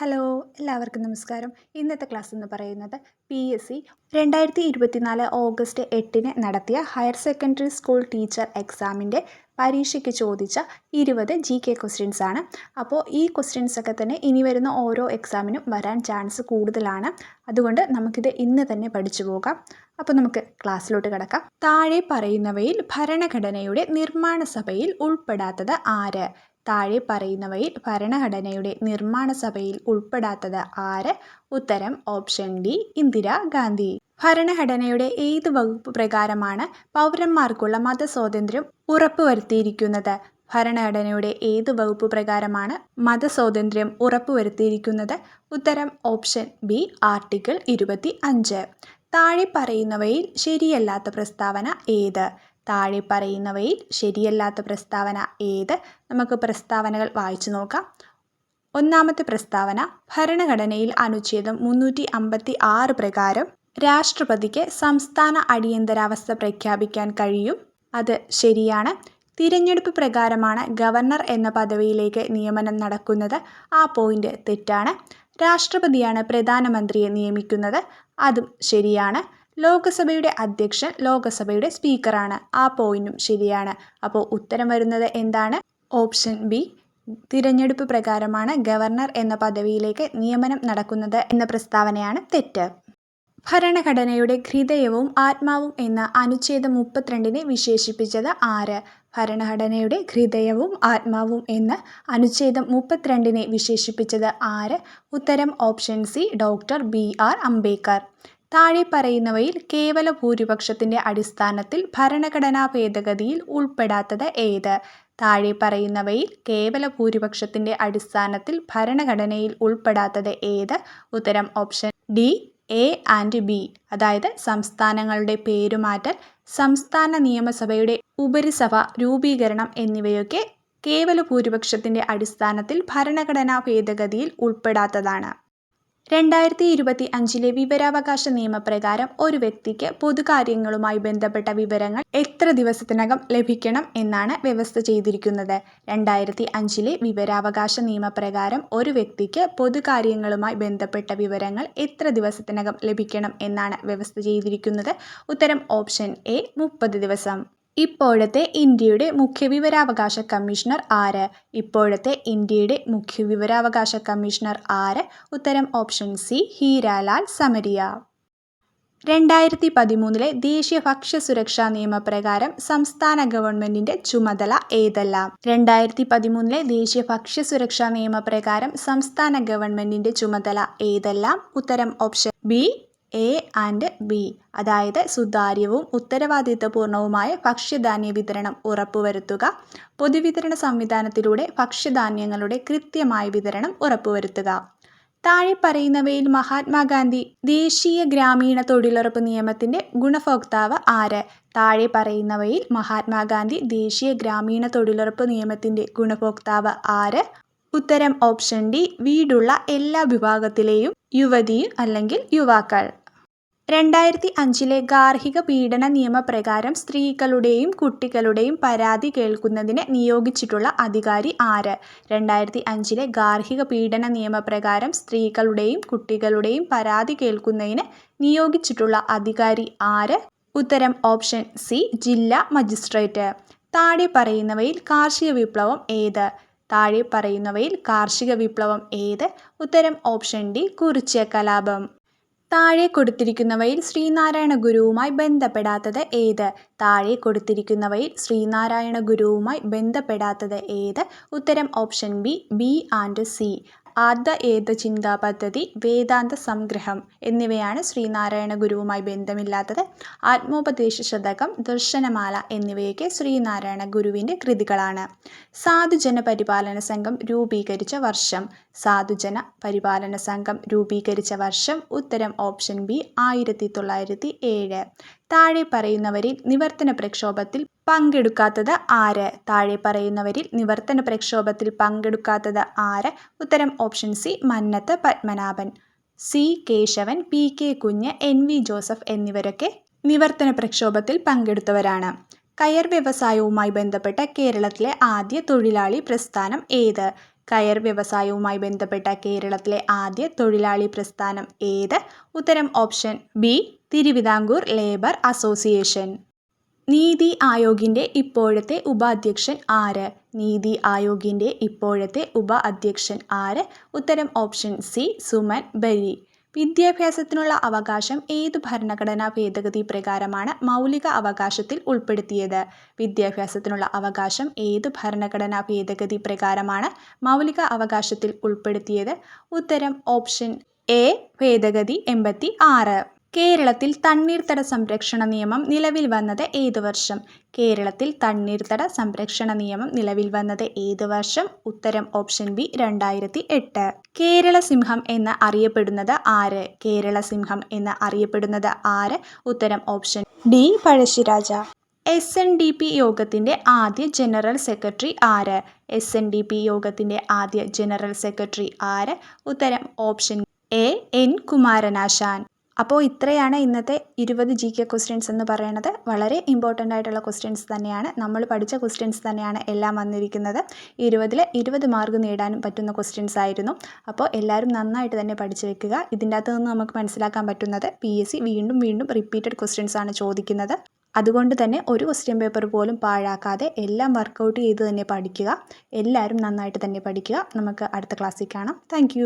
Hello എല്ലാവർക്കും നമസ്കാരം. ഇന്നത്തെ ക്ലാസ് എന്ന് പറയുന്നത് പി എസ് സി രണ്ടായിരത്തി ഇരുപത്തിനാല് ഓഗസ്റ്റ് എട്ടിന് നടത്തിയ ഹയർ സെക്കൻഡറി സ്കൂൾ ടീച്ചർ എക്സാമിന്റെ പരീക്ഷയ്ക്ക് ചോദിച്ച ഇരുപത് ജി കെ ക്വസ്റ്റ്യൻസ് ആണ്. അപ്പോൾ ഈ ക്വസ്റ്റ്യൻസ് ഒക്കെ തന്നെ ഇനി വരുന്ന ഓരോ എക്സാമിനും വരാൻ ചാൻസ് കൂടുതലാണ്. അതുകൊണ്ട് നമുക്കിത് ഇന്ന് തന്നെ പഠിച്ചു പോകാം. അപ്പോൾ നമുക്ക് ക്ലാസ്സിലോട്ട് കിടക്കാം. താഴെ പറയുന്നവയിൽ ഭരണഘടനയുടെ നിർമ്മാണ സഭയിൽ ഉൾപ്പെടാത്തത് ആര്? താഴെ പറയുന്നവയിൽ ഭരണഘടനയുടെ നിർമ്മാണ സഭയിൽ ഉൾപ്പെടാത്തത് ആര്? ഉത്തരം ഓപ്ഷൻ ഡി ഇന്ദിരാഗാന്ധി ഭരണഘടനയുടെ ഏത് വകുപ്പ് പ്രകാരമാണ് പൗരന്മാർക്കുള്ള മതസ്വാതന്ത്ര്യം ഉറപ്പുവരുത്തിയിരിക്കുന്നത്? ഭരണഘടനയുടെ ഏത് വകുപ്പ് പ്രകാരമാണ് മതസ്വാതന്ത്ര്യം ഉറപ്പുവരുത്തിയിരിക്കുന്നത്? ഉത്തരം ഓപ്ഷൻ ബി ആർട്ടിക്കിൾ ഇരുപത്തി അഞ്ച് താഴെ പറയുന്നവയിൽ ശരിയല്ലാത്ത പ്രസ്താവന ഏത്? താഴെ പറയുന്നവയിൽ ശരിയല്ലാത്ത പ്രസ്താവന ഏത്? നമുക്ക് പ്രസ്താവനകൾ വായിച്ചു നോക്കാം. ഒന്നാമത്തെ പ്രസ്താവന ഭരണഘടനയിൽ അനുച്ഛേദം മുന്നൂറ്റി അമ്പത്തി ആറ് പ്രകാരം രാഷ്ട്രപതിക്ക് സംസ്ഥാന അടിയന്തരാവസ്ഥ പ്രഖ്യാപിക്കാൻ കഴിയും. അത് ശരിയാണ്. തിരഞ്ഞെടുപ്പ് പ്രകാരമാണ് ഗവർണർ എന്ന പദവിയിലേക്ക് നിയമനം നടക്കുന്നത്. ആ പോയിന്റ് തെറ്റാണ്. രാഷ്ട്രപതിയാണ് പ്രധാനമന്ത്രിയെ നിയമിക്കുന്നത്. അതും ശരിയാണ്. ലോകസഭയുടെ അധ്യക്ഷൻ ലോകസഭയുടെ സ്പീക്കറാണ്. ആ പോയിന്റും ശരിയാണ്. അപ്പോൾ ഉത്തരം വരുന്നത് എന്താണ്? ഓപ്ഷൻ ബി തിരഞ്ഞെടുപ്പ് പ്രകാരമാണ് ഗവർണർ എന്ന പദവിയിലേക്ക് നിയമനം നടക്കുന്നത് എന്ന പ്രസ്താവനയാണ് തെറ്റ്. ഭരണഘടനയുടെ ഹൃദയവും ആത്മാവും എന്ന അനുച്ഛേദം മുപ്പത്തിരണ്ടിനെ വിശേഷിപ്പിച്ചത് ആര്? ഭരണഘടനയുടെ ഹൃദയവും ആത്മാവും എന്ന് അനുച്ഛേദം മുപ്പത്തിരണ്ടിനെ വിശേഷിപ്പിച്ചത് ആര്? ഉത്തരം option C doctor B R Ambedkar. താഴെ പറയുന്നവയിൽ കേവല ഭൂരിപക്ഷത്തിന്റെ അടിസ്ഥാനത്തിൽ ഭരണഘടനാ ഭേദഗതിയിൽ ഉൾപ്പെടാത്തത് ഏത്? താഴെ പറയുന്നവയിൽ കേവല ഭൂരിപക്ഷത്തിന്റെ അടിസ്ഥാനത്തിൽ ഭരണഘടനയിൽ ഉൾപ്പെടാത്തത് ഏത്? ഉത്തരം option D A and B. അതായത് സംസ്ഥാനങ്ങളുടെ പേരുമാറ്റൽ സംസ്ഥാന നിയമസഭയുടെ ഉപരിസഭ രൂപീകരണം എന്നിവയൊക്കെ കേവല ഭൂരിപക്ഷത്തിന്റെ അടിസ്ഥാനത്തിൽ ഭരണഘടനാ ഭേദഗതിയിൽ ഉൾപ്പെടാത്തതാണ്. രണ്ടായിരത്തി ഇരുപത്തി അഞ്ചിലെ വിവരാവകാശ നിയമപ്രകാരം ഒരു വ്യക്തിക്ക് പൊതുകാര്യങ്ങളുമായി ബന്ധപ്പെട്ട വിവരങ്ങൾ എത്ര ദിവസത്തിനകം ലഭിക്കണം എന്നാണ് വ്യവസ്ഥ ചെയ്തിരിക്കുന്നത്. രണ്ടായിരത്തി അഞ്ചിലെ വിവരാവകാശ നിയമപ്രകാരം ഒരു വ്യക്തിക്ക് പൊതുകാര്യങ്ങളുമായി ബന്ധപ്പെട്ട വിവരങ്ങൾ എത്ര ദിവസത്തിനകം ലഭിക്കണം എന്നാണ് വ്യവസ്ഥ ചെയ്തിരിക്കുന്നത്. ഉത്തരം ഓപ്ഷൻ എ മുപ്പത് ദിവസം. ഇപ്പോഴത്തെ ഇന്ത്യയുടെ മുഖ്യ വിവരാവകാശ കമ്മീഷണർ ആര്? ഇപ്പോഴത്തെ ഇന്ത്യയുടെ മുഖ്യ വിവരാവകാശ കമ്മീഷണർ ആര്? ഉത്തരം ഓപ്ഷൻ സി ഹീരാലാൽ സമരിയ. രണ്ടായിരത്തി പതിമൂന്നിലെ ദേശീയ ഭക്ഷ്യസുരക്ഷാ നിയമപ്രകാരം സംസ്ഥാന ഗവൺമെന്റിന്റെ ചുമതല ഏതെല്ലാം? രണ്ടായിരത്തി പതിമൂന്നിലെ ദേശീയ ഭക്ഷ്യസുരക്ഷാ നിയമപ്രകാരം സംസ്ഥാന ഗവൺമെന്റിന്റെ ചുമതല ഏതെല്ലാം? ഉത്തരം option B A and B അതായത് സുതാര്യവും ഉത്തരവാദിത്തപൂർണവുമായ ഭക്ഷ്യധാന്യ വിതരണം ഉറപ്പുവരുത്തുക. പൊതുവിതരണ സംവിധാനത്തിലൂടെ ഭക്ഷ്യധാന്യങ്ങളുടെ കൃത്യമായ വിതരണം ഉറപ്പുവരുത്തുക. താഴെ പറയുന്നവയിൽ മഹാത്മാഗാന്ധി ദേശീയ ഗ്രാമീണ തൊഴിലുറപ്പ് നിയമത്തിന്റെ ഗുണഭോക്താവ് ആര്? താഴെ പറയുന്നവയിൽ മഹാത്മാഗാന്ധി ദേശീയ ഗ്രാമീണ തൊഴിലുറപ്പ് നിയമത്തിന്റെ ഗുണഭോക്താവ് ആര്? ഉത്തരം ഓപ്ഷൻ ഡി. വീടുള്ള എല്ലാ വിഭാഗത്തിലെയും യുവതി അല്ലെങ്കിൽ യുവാക്കൾ. രണ്ടായിരത്തി അഞ്ചിലെ ഗാർഹിക പീഡന നിയമപ്രകാരം സ്ത്രീകളുടെയും കുട്ടികളുടെയും പരാതി കേൾക്കുന്നതിന് നിയോഗിച്ചിട്ടുള്ള അധികാരി ആര്? രണ്ടായിരത്തി അഞ്ചിലെ ഗാർഹിക പീഡന നിയമപ്രകാരം സ്ത്രീകളുടെയും കുട്ടികളുടെയും പരാതി കേൾക്കുന്നതിന് നിയോഗിച്ചിട്ടുള്ള അധികാരി ആര്? ഉത്തരം ഓപ്ഷൻ സി ജില്ലാ മജിസ്ട്രേറ്റ്. താഴെ പറയുന്നവയിൽ കാർഷിക വിപ്ലവം ഏത്? താഴെ പറയുന്നവയിൽ കാർഷിക വിപ്ലവം ഏത്? ഉത്തരം ഓപ്ഷൻ ഡി കുറിച്യ കലാപം. താഴെ കൊടുത്തിരിക്കുന്നവയിൽ ശ്രീനാരായണ ഗുരുവുമായി ബന്ധപ്പെടാത്തത് ഏത്? താഴെ കൊടുത്തിരിക്കുന്നവയിൽ ശ്രീനാരായണ ഗുരുവുമായി ബന്ധപ്പെടാത്തത് ഏത്? ഉത്തരം option B B and C. ആദ്യ ഏത ചിന്താ പദ്ധതി വേദാന്ത സംഗ്രഹം എന്നിവയാണ് ശ്രീനാരായണ ഗുരുവുമായി ബന്ധമില്ലാത്തത്. ആത്മോപദേശ ശതകം ദർശനമാല എന്നിവയൊക്കെ ശ്രീനാരായണ ഗുരുവിന്റെ കൃതികളാണ്. സാധുജന പരിപാലന സംഘം രൂപീകരിച്ച വർഷം. സാധുജന പരിപാലന സംഘം രൂപീകരിച്ച വർഷം ഉത്തരം ഓപ്ഷൻ ബി ആയിരത്തി തൊള്ളായിരത്തി ഏഴ്. താഴെ പറയുന്നവരിൽ നിവർത്തന പ്രക്ഷോഭത്തിൽ പങ്കെടുക്കാത്തത് ആര്? താഴെ പറയുന്നവരിൽ നിവർത്തന പ്രക്ഷോഭത്തിൽ പങ്കെടുക്കാത്തത് ആര്? ഉത്തരം option C Mannathu Padmanabhan. C Kesavan P K Kunju N V Joseph എന്നിവരൊക്കെ നിവർത്തന പ്രക്ഷോഭത്തിൽ പങ്കെടുത്തവരാണ്. കയർ വ്യവസായവുമായി ബന്ധപ്പെട്ട കേരളത്തിലെ ആദ്യ തൊഴിലാളി പ്രസ്ഥാനം ഏത്? കയർ വ്യവസായവുമായി ബന്ധപ്പെട്ട കേരളത്തിലെ ആദ്യ തൊഴിലാളി പ്രസ്ഥാനം ഏത്? ഉത്തരം option B Thiruvithamkoor labour association. NITI ആയോഗിന്റെ ഇപ്പോഴത്തെ ഉപാധ്യക്ഷൻ ആര്? നീതി ആയോഗിന്റെ ഇപ്പോഴത്തെ ഉപ അധ്യക്ഷൻ ആര്? ഉത്തരം ഓപ്ഷൻ സി സുമൻ ബരി. വിദ്യാഭ്യാസത്തിനുള്ള അവകാശം ഏതു ഭരണഘടനാ ഭേദഗതി പ്രകാരമാണ് മൗലിക അവകാശത്തിൽ ഉൾപ്പെടുത്തിയത്? വിദ്യാഭ്യാസത്തിനുള്ള അവകാശം ഏത് ഭരണഘടനാ ഭേദഗതി പ്രകാരമാണ് മൗലിക അവകാശത്തിൽ ഉൾപ്പെടുത്തിയത്? ഉത്തരം ഓപ്ഷൻ എ ഭേദഗതി എൺപത്തി ആറ്. കേരളത്തിൽ തണ്ണീർത്തട സംരക്ഷണ നിയമം നിലവിൽ വന്നത് ഏത് വർഷം? കേരളത്തിൽ തണ്ണീർത്തട സംരക്ഷണ നിയമം നിലവിൽ വന്നത് ഏത് വർഷം? ഉത്തരം ഓപ്ഷൻ ബി രണ്ടായിരത്തി എട്ട് കേരള സിംഹം എന്ന് അറിയപ്പെടുന്നത് ആര്? കേരള സിംഹം എന്ന് അറിയപ്പെടുന്നത് ആര്? ഉത്തരം option D Pazhassi Raja. S N D P യോഗത്തിന്റെ ആദ്യ ജനറൽ സെക്രട്ടറി ആര്? എസ് എൻ ഡി പി യോഗത്തിന്റെ ആദ്യ ജനറൽ സെക്രട്ടറി ആര്? ഉത്തരം ഓപ്ഷൻ എ എൻ കുമാരനാശാൻ. അപ്പോൾ ഇത്രയാണ് ഇന്നത്തെ ഇരുപത് ജി കെ ക്വസ്റ്റ്യൻസ് എന്ന് പറയുന്നത് വളരെ ഇമ്പോർട്ടന്റ് ആയിട്ടുള്ള ക്വസ്റ്റ്യൻസ് തന്നെയാണ്. നമ്മൾ പഠിച്ച ക്വസ്റ്റ്യൻസ് തന്നെയാണ് എല്ലാം വന്നിരിക്കുന്നത്. ഇരുപതിൽ ഇരുപത് മാർക്ക് നേടാനും പറ്റുന്ന ക്വസ്റ്റ്യൻസ് ആയിരുന്നു. അപ്പോൾ എല്ലാവരും നന്നായിട്ട് തന്നെ പഠിച്ചു വെക്കുക. ഇതിന്റെ അകത്ത് നിന്ന് നമുക്ക് മനസ്സിലാക്കാൻ പറ്റുന്നത് പി എസ് സി വീണ്ടും വീണ്ടും റിപ്പീറ്റഡ് ക്വസ്റ്റ്യൻസ് ആണ് ചോദിക്കുന്നത്. അതുകൊണ്ട് തന്നെ ഒരു ക്വസ്റ്റ്യൻ പേപ്പർ പോലും പാഴാക്കാതെ എല്ലാം വർക്കൗട്ട് ചെയ്ത് തന്നെ പഠിക്കുക. എല്ലാവരും നന്നായിട്ട് തന്നെ പഠിക്കുക. നമുക്ക് അടുത്ത ക്ലാസ്സിൽ കാണാം. താങ്ക്